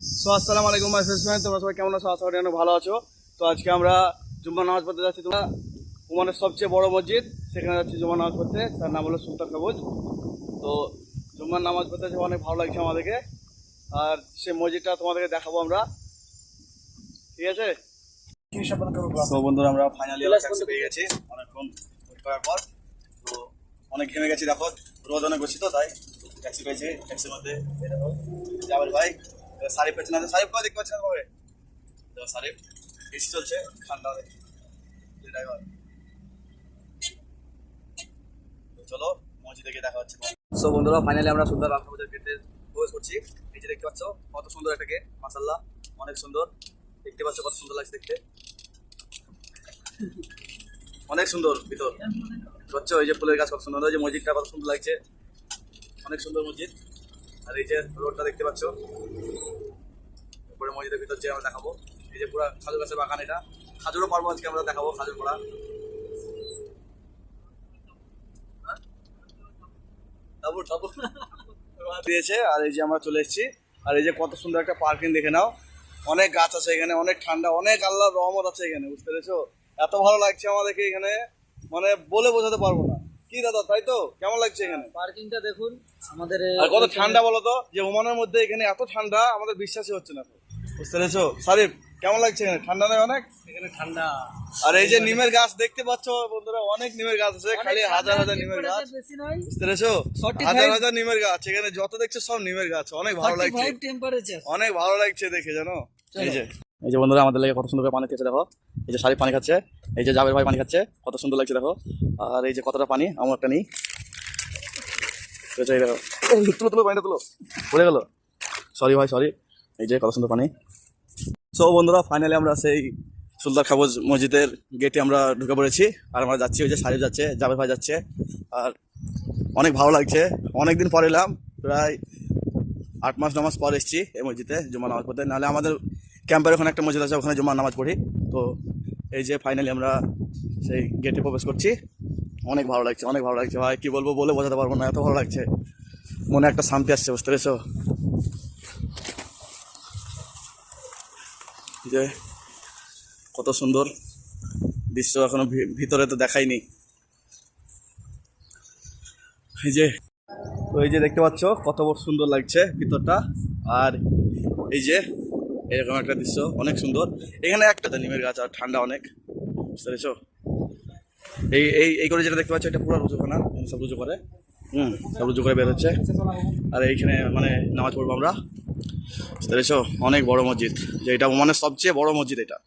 So, আসসালামু আলাইকুম friend তোমরা সবাই কেমন আছো? আশা করি অনেক ভালো আছো। তো আজকে আমরা জুম্মা নামাজ পড়তে যাচ্ছি। তোমরা ওমানের সবচেয়ে বড় মসজিদ, সেখানে যাচ্ছি জুম্মা নামাজ পড়তে। তার নাম হলো সুলতান কাবুজ। তো জুম্মার নামাজ পড়তে যাচ্ছি, অনেক ভালো লাগছে আমাদেরকে। আর সে মসজিদটা তোমাদেরকে দেখাবো আমরা। ঠিক আছে? বন্ধুরা, আমরা ফাইনালি পেয়ে গেছি। অনেকক্ষণ করার পর। তো অনেক ঘেমে গেছি, দেখো। রোদ অনেক বেশি তো, তাই ট্যাক্সি পেয়েছি। ট্যাক্সির মধ্যে ভাই সারিফ পেয়েছে না? সারিফ দেখতে পাচ্ছি না কবে তো সারিফ, এসি চলছে, ঠান্ডা ড্রাইভার চলো মসজিদে গিয়ে দেখা হচ্ছে। সো বন্ধুরা ফাইনালি আমরা সুন্দর রামসাবাজার গেটে প্রবেশ করছি। এই যে দেখতে পাচ্ছ, কত সুন্দর একটা গেট মাসাল্লাহ অনেক সুন্দর। দেখতে পাচ্ছ কত সুন্দর লাগছে দেখতে। অনেক সুন্দর ভিতর। হচ্ছে ওই যে ফুলের গাছ কত সুন্দর ওই যে মসজিদটা কত সুন্দর লাগছে। অনেক সুন্দর মসজিদ। আর এই যে রোডটা দেখতে পাচ্ছ উপরে মসজিদের ভিতর যে আমরা দেখাবো, এই যে পুরো খাজুর গাছের বাগান এটা। খাজুরও পারব আজকে আমরা দেখাবো খাজুর পড়া। তারপর তারপর দিয়েছে, আর এই যে আমরা চলে এসেছি। আর এই যে কত সুন্দর একটা পার্কিং দেখে নাও। অনেক গাছ আছে এখানে, অনেক ঠান্ডা, অনেক আল্লাহ রহমত আছে এখানে, বুঝতে পেরেছ? এত ভালো লাগছে আমাদেরকে এখানে। মানে বলে বোঝাতে পারব কি দাদা তাই তো? কেমন লাগছে এখানে? পার্কিংটা দেখুন আমাদের আর কত ঠান্ডা বলো তো? যে ওমানের মধ্যে এখানে এত ঠান্ডা আমাদের বিশ্বাসই হচ্ছে না বুঝতে পেরেছ? সারিফ কেমন লাগছে এখানে? ঠান্ডা নয় অনেক? এখানে ঠান্ডা। আর এই যে নিমের গাছ দেখতে পাচ্ছ বন্ধুরা অনেক নিমের গাছ আছে খালি হাজার হাজার নিমের গাছ। বুঝতে পেরেছ? হাজার হাজার নিমের গাছ এখানে যত দেখছ সব নিমের গাছ অনেক ভালো লাগছে। অনেক ভালো লাগছে দেখে জানো? এই যে। এই যে বন্ধুরা, আমাদের লাগে কত সুন্দর করে পানি খেয়েছে, দেখো। এই যে শাড়ি পানি খাচ্ছে, এই যে জাবের ভাই পানি খাচ্ছে, কত সুন্দর লাগছে, দেখো। আর এই যে কতটা পানি, আমার একটা নেই। দেখো। তুলো তুলো, পানিটা তুলো। পড়ে গেল। সরি ভাই সরি এই যে, কত সুন্দর পানি। সো বন্ধুরা ফাইনালি আমরা সেই সুলতান খাবজ মসজিদের গেটে আমরা ঢুকে পড়েছি। আর আমরা যাচ্ছি, ওই যে শাড়ি যাচ্ছে, জাবের ভাই যাচ্ছে। আর অনেক ভালো লাগছে। অনেক দিন পর এলাম, প্রায় আট মাস নামাজ পর এসেছি এই মসজিদে জুমা নামাজ পড়তে। নাহলে আমাদের ক্যাম্পের ওখানে একটা মসজিদ আছে, ওখানে জুমা নামাজ পড়ি। তো এই যে ফাইনালি আমরা সেই গেটে প্রবেশ করছি। অনেক ভালো লাগছে, অনেক ভালো লাগছে। ভাই, কি বলব বলে বোঝাতে পারব না, এত ভালো লাগছে। মনে একটা শান্তি আসছে, বুঝতে পেরেছ? যে কত সুন্দর দৃশ্য এখনও ভিতরে তো দেখাইনি। এই যে, তো এই যে দেখতে পাচ্ছ, কত সুন্দর লাগছে ভিতরটা। আর এই যে এরকম একটা দৃশ্য, অনেক সুন্দর। এখানে একটা নিমের গাছ, আর ঠান্ডা অনেক। বুঝতে পেরেছ? এই এই এই করে যেটা দেখতে পাচ্ছ, এটা পুরো রুজুখানা সব রুজু করে হুম, সব রুজু করে বেরোচ্ছে। আর এইখানে মানে নামাজ পড়ব আমরা। বুঝতে পেরেছ? অনেক বড় মসজিদ যে এটা মানে সবচেয়ে বড় মসজিদ এটা।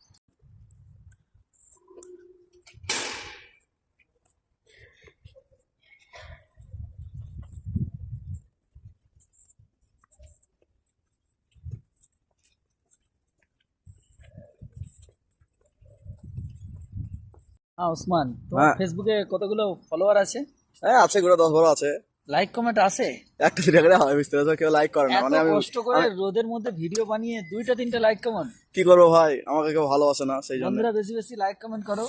হ্যাঁ ওসমান তোমার। ফেসবুকে কতগুলো ফলোয়ার আছে? হ্যাঁ আছে গোটা দশ বড় আছে। লাইক কমেন্ট আছে? একটা দুটা করে হয় বুঝতে পেরেছ? কেউ লাইক করে না। মানে আমি কষ্ট করে রোদের মধ্যে ভিডিও বানিয়ে দুইটা তিনটা লাইক কমেন্ট কি করব ভাই? আমাকে কেউ ভালোবাসে না সেই জন্য। বন্ধুরা বেশি বেশি লাইক কমেন্ট করো।